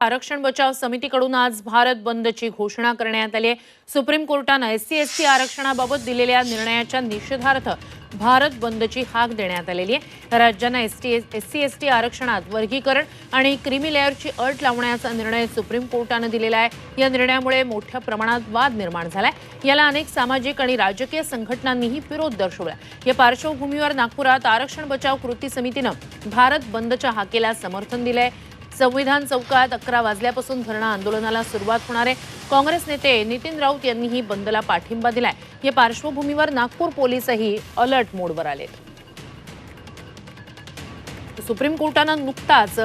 आरक्षण बचाव समितीकडून आज भारत बंदची घोषणा करण्यात आली आहे. सुप्रीम कोर्टानं एससी एसटी आरक्षणाबाबत दिलेल्या निर्णयाच्या निषेधार्थ भारत बंदची हाक देण्यात आलेली आहे. राज्यांना एसटी एससी एसटी आरक्षणात वर्गीकरण आणि क्रिमी लेअरची अट लावण्याचा निर्णय सुप्रीम कोर्टानं दिलेला आहे. या निर्णयामुळे मोठ्या प्रमाणात वाद निर्माण झालाय. याला अनेक सामाजिक आणि राजकीय संघटनांनीही विरोध दर्शवला या पार्श्वभूमीवर नागपुरात आरक्षण बचाव कृती समितीनं भारत बंदच्या हाकेला समर्थन दिलंय. संविधान चौकात अकरा वाजल्यापासून धरणं आंदोलनाला सुरुवात होणार आहे. काँग्रेस नेते नितीन राऊत यांनीही बंदला पाठिंबा दिलाय. या पार्श्वभूमीवर नागपूर पोलीसही अलर्ट मोडवर आलेत. सुप्रीम कोर्टानं नुकताच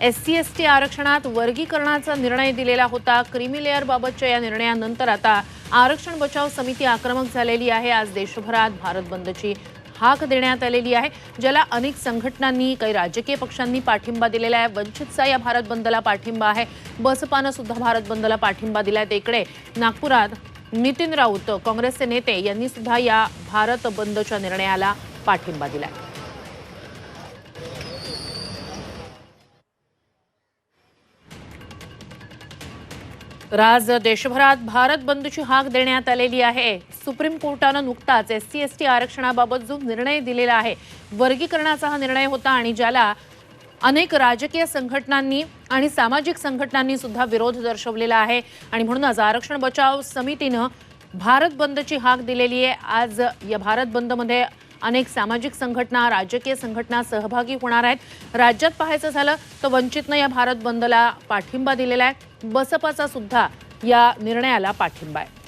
एस सी एस टी आरक्षणात वर्गीकरणाचा निर्णय दिलेला होता. क्रिमी लेअरबाबतच्या या निर्णयानंतर आता आरक्षण बचाव समिती आक्रमक झालेली आहे. आज देशभरात भारत बंदची हाक देण्यात आलेली आहे ज्याला अनेक संघटनांनी काही राजकीय पक्षांनी पाठिंबा दिलेला आहे. वंचितचा या भारत बंदला पाठिंबा आहे. बसपानं सुद्धा भारत बंदला पाठिंबा दिला आहे इकडे नागपुरात नितीन राऊत काँग्रेसचे नेते यांनी सुद्धा या भारत बंदच्या निर्णयाला पाठिंबा दिला आहे आज देशभरात भारत बंदची हाक देण्यात आलेली आहे. सुप्रीम कोर्टानं नुकताच एस सी एस टी आरक्षणाबाबत जो निर्णय दिलेला आहे वर्गीकरणाचा हा निर्णय होता आणि ज्याला अनेक राजकीय संघटनांनी आणि सामाजिक संघटनांनी सुद्धा विरोध दर्शवलेला आहे. आणि म्हणूनच आरक्षण बचाव समितीनं भारत बंदची हाक दिलेली आहे. आज या भारत बंदमध्ये अनेक सामाजिक संघटना राजकीय संघटना सहभागी होणार आहेत. राज्यात पाहायचं झालं तर वंचितनं या भारत बंदला पाठिंबा दिलेला आहे. बसपाचा सुद्धा या निर्णयाला पाठिंबा आहे.